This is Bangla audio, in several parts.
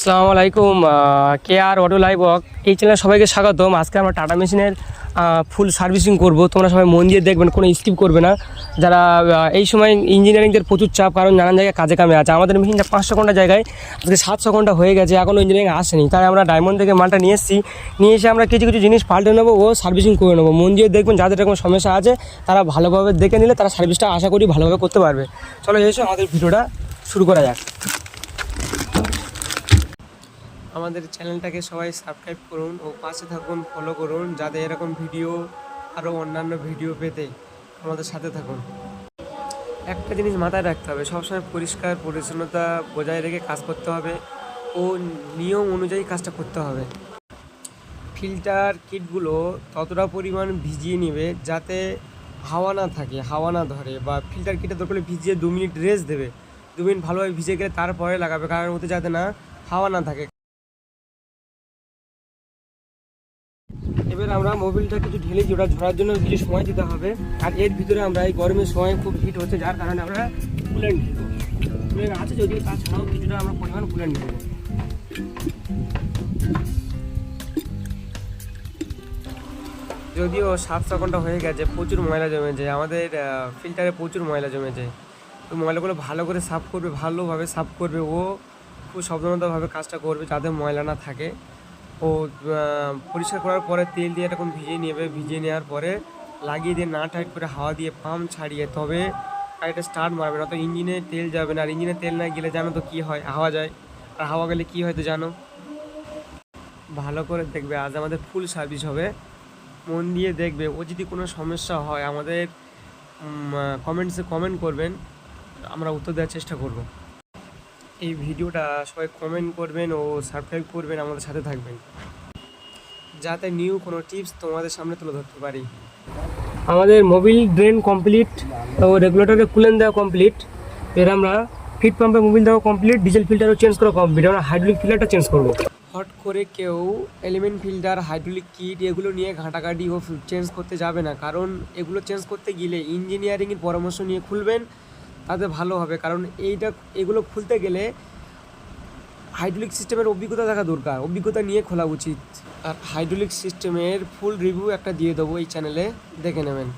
আসসালামু আলাইকুম K R auto live walk এই চ্যানেলে সবাইকে স্বাগতম। আজকে আমরা টাটা মেশিনের ফুল সার্ভিসিং করব। তোমরা সবাই মন দিয়ে দেখবেন, কোনো স্কিপ করবে না। যারা এই সময় ইঞ্জিনিয়ারিংদের প্রচুর চাপ, কারণ নানান জায়গায় কাজে কামে আছে। আমাদের মেশিনটা পাঁচশো ঘণ্টা জায়গায়, আজকে সাতশো ঘণ্টা হয়ে গেছে এখনও ইঞ্জিনিয়ারিং আসেনি। তাই আমরা ডায়মন্ড থেকে মালটা নিয়ে এসেছি। নিয়ে এসে আমরা কিছু কিছু জিনিস পাল্টে নেব ও সার্ভিসিং করে নেব। মন দিয়ে দেখবেন, যাদের এরকম সমস্যা আছে, তারা ভালোভাবে দেখে নিলে তারা সার্ভিসটা আশা করি ভালোভাবে করতে পারবে। চলো, এসো আমাদের ভিডিওটা শুরু করা যাক। আমাদের চ্যানেলটাকে সবাই সাবস্ক্রাইব করুন ও পাশে থাকুন ফলো করুন, যাতে এরকম ভিডিও আরও অন্যান্য ভিডিও পেতে আমাদের সাথে থাকুন। একটা জিনিস মাথায় রাখতে হবে, সবসময় পরিষ্কার পরিচ্ছন্নতা বজায় রেখে কাজ করতে হবে ও নিয়ম অনুযায়ী কাজটা করতে হবে। ফিল্টার কিটগুলো ততটা পরিমাণ ভিজিয়ে নেবে যাতে হাওয়া না থাকে, হাওয়া না ধরে বা ফিল্টার কিটে দরকার ভিজিয়ে দু মিনিট রেস্ট দেবে। দু মিনিট ভালোভাবে ভিজে গেলে তারপরে লাগাবে, কারণ ওতে যাতে না হাওয়া না থাকে। আমরা মোবিলটা কিছু ঢেলেছি ওটা ঝরার জন্য কিছু সময় দিতে হবে। আর এর ভিতরে আমরা এই গরমের সময় খুব হিট হচ্ছে, যার কারণে আমরা কুলেন্ট ঢেলবো কুলেন্ট আছে যদিও তাছাড়াও কিছুটা আমরা পরিমাণ কুলেন্ট ঢেলবো যদিও সাতশো ঘণ্টা হয়ে গেছে, প্রচুর ময়লা জমে যায় আমাদের ফিল্টারে প্রচুর ময়লা জমে যায় তো ময়লাগুলো ভালো করে সাফ করবে, ভালোভাবে সাফ করবে, ও খুব সাবধানতাভাবে কাজটা করবে যাতে ময়লা না থাকে। ও পরিষ্কার করার পরে তেল দিয়ে এরকম ভিজিয়ে নেবে, ভিজিয়ে নেওয়ার পরে লাগিয়ে দিয়ে না টাইট করে হাওয়া দিয়ে পাম্প ছাড়িয়ে তবে গাড়িটা স্টার্ট মারবে, না তো ইঞ্জিনে তেল যাবে না, আর ইঞ্জিনে তেল না গেলে জানো তো কী হয়, হাওয়া যায়। আর হাওয়া গেলে কী হয় তো জানো? ভালো করে দেখবে, আজ আমাদের ফুল সার্ভিস হবে। মন দিয়ে দেখবে, ও যদি কোনো সমস্যা হয় আমাদের কমেন্টসে কমেন্ট করবেন, আমরা উত্তর দেওয়ার চেষ্টা করব। এই ভিডিওটা সবাই কমেন্ট করবেন ও সাবস্ক্রাইব করবেন, আমাদের সাথে থাকবেন। যাতে নিউ কোনো টিপস তোমাদের সামনে তুলে ধরতে পারি। আমাদের মোবিল ড্রেন কমপ্লিট ও রেগুলেটরে কুলেন দেওয়া কমপ্লিট এর আমরা ফিট পাম্পে মোবিল দেওয়া কমপ্লিট ডিজেল ফিল্টারও চেঞ্জ করা কমপ্লিট আমরা হাইড্রোলিক ফিল্টারটা চেঞ্জ করব। হট করে কেউ এলিমেন্ট ফিল্টার হাইড্রোলিক কিট এগুলো নিয়ে ঘাটাঘাটি ও চেঞ্জ করতে যাবে না। কারণ এগুলো চেঞ্জ করতে গেলে ইঞ্জিনিয়ারিংয়ের পরামর্শ নিয়ে খুলবেন। তাতে ভালো হবে, কারণ এইটা, এগুলো খুলতে গেলে হাইড্রোলিক সিস্টেমের অভিজ্ঞতা থাকা দরকার, অভিজ্ঞতা নিয়ে খোলা উচিত। আর হাইড্রোলিক সিস্টেমের ফুল রিভিউ একটা দিয়ে দেবো এই চ্যানেলে দেখে নেবেন।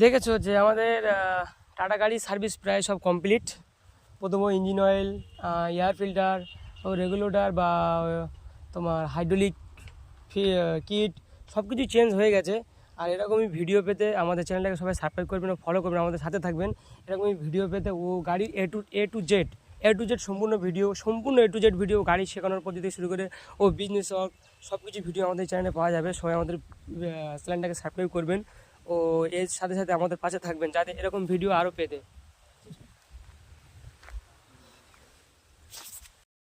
দেখেছ যে আমাদের টাটা গাড়ি সার্ভিস প্রায় সব কমপ্লিট প্রথম ইঞ্জিন অয়েল এয়ার ফিল্টার ও রেগুলেটর বা তোমার হাইড্রোলিক কিট সব কিছু চেঞ্জ হয়ে গেছে। আর এরকমই ভিডিও পেতে আমাদের চ্যানেলটাকে সবাই সাবস্ক্রাইব করবেন ফলো করবেন, আমাদের সাথে থাকবেন। এরকমই ভিডিও পেতে ও গাড়ির A to A to Z A to Z সম্পূর্ণ ভিডিও সম্পূর্ণ এ টু জেড ভিডিও গাড়ি শেখানোর থেকে শুরু করে ও বিজনেস ওয়ার্ক সব কিছু ভিডিও আমাদের চ্যানেলে পাওয়া যাবে। সবাই আমাদের চ্যানেলটাকে সাবস্ক্রাইব করবেন। ও এর সাথে সাথে আমাদের পাশে থাকবেন যাতে এরকম ভিডিও আরও পেতে।